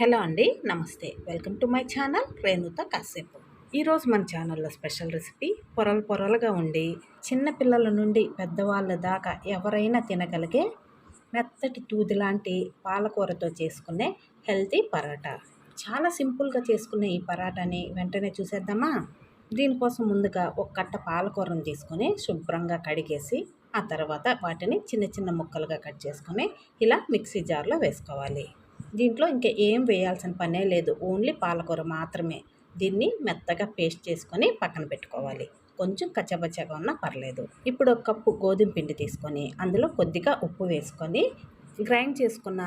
Hello అండి నమస్తే. Welcome to my channel రేణుత కాసేపు. ఈరోజు మన ఛానల్లో స్పెషల్ రెసిపీ పొరలు పొరలుగా ఉండి చిన్నపిల్లల నుండి పెద్దవాళ్ళ దాకా ఎవరైనా తినగలిగే మెత్తటి తూది లాంటి పాలకూరతో చేసుకునే హెల్తీ పరాటా. చాలా సింపుల్గా చేసుకునే ఈ పరాటాని వెంటనే చూసేద్దామా? దీనికోసం ముందుగా ఒక కట్ట పాలకూరను తీసుకొని శుభ్రంగా కడిగేసి ఆ తర్వాత వాటిని చిన్న చిన్న ముక్కలుగా కట్ చేసుకొని ఇలా మిక్సీ జార్లో వేసుకోవాలి. దీంట్లో ఇంకా ఏం వేయాల్సిన పనే లేదు. ఓన్లీ పాలకూర మాత్రమే. దీన్ని మెత్తగా పేస్ట్ చేసుకొని పక్కన పెట్టుకోవాలి. కొంచెం కచ్చబచ్చగా ఉన్నా పర్లేదు. ఇప్పుడు ఒక కప్పు గోధుమ పిండి తీసుకొని అందులో కొద్దిగా ఉప్పు వేసుకొని గ్రైండ్ చేసుకున్న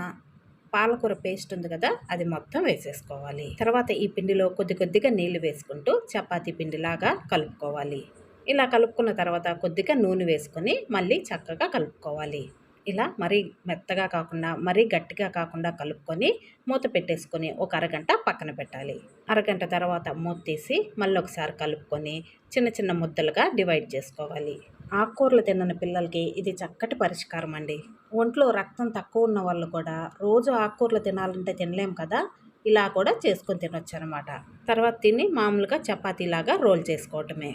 పాలకూర పేస్ట్ ఉంది కదా అది మొత్తం వేసేసుకోవాలి. తర్వాత ఈ పిండిలో కొద్ది కొద్దిగా నీళ్ళు వేసుకుంటూ చపాతీ పిండిలాగా కలుపుకోవాలి. ఇలా కలుపుకున్న తర్వాత కొద్దిగా నూనె వేసుకొని మళ్ళీ చక్కగా కలుపుకోవాలి. ఇలా మరీ మెత్తగా కాకుండా మరీ గట్టిగా కాకుండా కలుపుకొని మూత పెట్టేసుకొని ఒక అరగంట పక్కన పెట్టాలి. అరగంట తర్వాత మూత తీసి మళ్ళీ ఒకసారి కలుపుకొని చిన్న చిన్న ముద్దలుగా డివైడ్ చేసుకోవాలి. ఆకుకూరలు తిన్న పిల్లలకి ఇది చక్కటి పరిష్కారం అండి. ఒంట్లో రక్తం తక్కువ ఉన్న వాళ్ళు కూడా రోజు ఆకుకూరలు తినాలంటే తినలేం కదా ఇలా కూడా చేసుకొని తినొచ్చు అనమాట తర్వాత తిని మామూలుగా చపాతీలాగా రోల్ చేసుకోవటమే.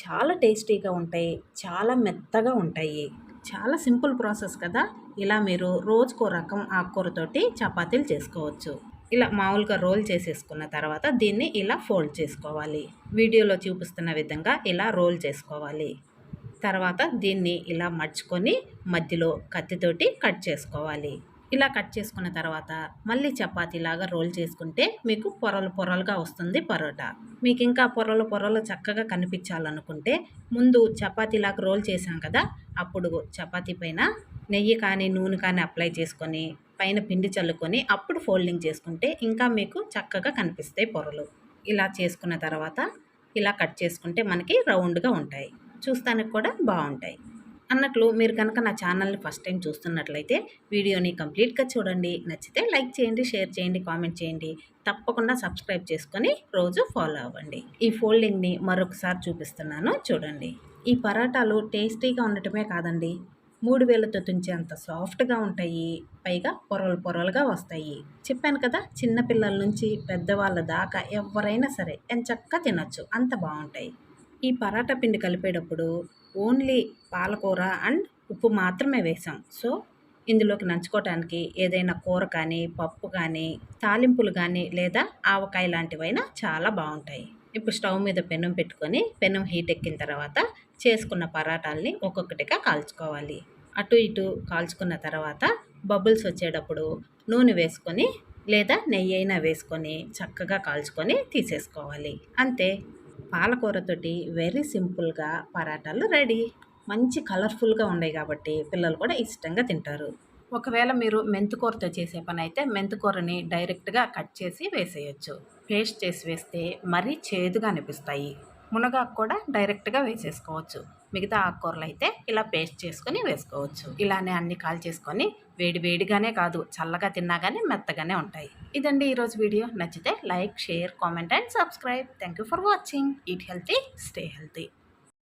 చాలా టేస్టీగా ఉంటాయి చాలా మెత్తగా ఉంటాయి. చాలా సింపుల్ ప్రాసెస్ కదా. ఇలా మీరు రోజుకో రకం ఆకుకూరతోటి చపాతీలు చేసుకోవచ్చు. ఇలా మామూలుగా రోల్ చేసేసుకున్న తర్వాత దీన్ని ఇలా ఫోల్డ్ చేసుకోవాలి. వీడియోలో చూపిస్తున్న విధంగా ఇలా రోల్ చేసుకోవాలి. తర్వాత దీన్ని ఇలా మడుచుకొని మధ్యలో కత్తితోటి కట్ చేసుకోవాలి. ఇలా కట్ చేసుకున్న తర్వాత మళ్ళీ చపాతీలాగా రోల్ చేసుకుంటే మీకు పొరలు పొరలుగా వస్తుంది పరోటా. మీకు ఇంకా పొరలు పొరలు చక్కగా కనిపించాలనుకుంటే ముందు చపాతీలాగా రోల్ చేసాం కదా అప్పుడు చపాతీ పైన నెయ్యి కానీ నూనె కానీ అప్లై చేసుకొని పైన పిండి చల్లుకొని అప్పుడు ఫోల్డింగ్ చేసుకుంటే ఇంకా మీకు చక్కగా కనిపిస్తాయి పొరలు. ఇలా చేసుకున్న తర్వాత ఇలా కట్ చేసుకుంటే మనకి రౌండ్గా ఉంటాయి. చూస్తానికి కూడా బాగుంటాయి. అన్నట్లు మీరు కనుక నా ఛానల్ని ఫస్ట్ టైం చూస్తున్నట్లయితే వీడియోని కంప్లీట్గా చూడండి. నచ్చితే లైక్ చేయండి షేర్ చేయండి కామెంట్ చేయండి. తప్పకుండా సబ్స్క్రైబ్ చేసుకొని రోజు ఫాలో అవ్వండి. ఈ ఫోల్డింగ్ని మరొకసారి చూపిస్తున్నాను చూడండి. ఈ పరాటాలు టేస్టీగా ఉండటమే కాదండి. మూడు వేలతో తుంచేంత సాఫ్ట్గా ఉంటాయి. పైగా పొరలు పొరలుగా వస్తాయి. చెప్పాను కదా చిన్నపిల్లల నుంచి పెద్దవాళ్ళ దాకా ఎవరైనా సరే ఎంచక్క తినొచ్చు. అంత బాగుంటాయి. ఈ పరాటా పిండి కలిపేటప్పుడు ఓన్లీ పాలకూర అండ్ ఉప్పు మాత్రమే వేసాం. సో ఇందులోకి నంచుకోవటానికి ఏదైనా కూర కానీ పప్పు కానీ తాలింపులు కానీ లేదా ఆవకాయ లాంటివైనా చాలా బాగుంటాయి. ఇప్పుడు స్టవ్ మీద పెనం పెట్టుకొని పెనం హీట్ ఎక్కిన తర్వాత చేసుకున్న పరాటాలని ఒక్కొక్కటిగా కాల్చుకోవాలి. అటు ఇటు కాల్చుకున్న తర్వాత బబుల్స్ వచ్చేటప్పుడు నూనె వేసుకొని లేదా నెయ్యి అయినా వేసుకొని చక్కగా కాల్చుకొని తీసేసుకోవాలి. అంతే. పాలకూరతోటి వెరీ సింపుల్గా పరాటాలు రెడీ మంచి కలర్ఫుల్గా ఉన్నాయి కాబట్టి పిల్లలు కూడా ఇష్టంగా తింటారు. ఒకవేళ మీరు మెంతుకూరతో చేసే పని అయితే మెంతుకూరని డైరెక్ట్గా కట్ చేసి వేసేయచ్చు. పేస్ట్ చేసి వేస్తే మరీ చేదుగా అనిపిస్తాయి. మునగాకు కూడా డైరెక్ట్గా వేసేసుకోవచ్చు. మిగతా ఆకుకూరలు అయితే ఇలా పేస్ట్ చేసుకొని వేసుకోవచ్చు. ఇలానే అన్ని కాల్ చేసుకొని వేడి వేడిగానే కాదు చల్లగా తిన్నా కానీ మెత్తగానే ఉంటాయి. ఇదండి ఈరోజు వీడియో. నచ్చితే like share comment and subscribe. Thank you for watching eat healthy stay healthy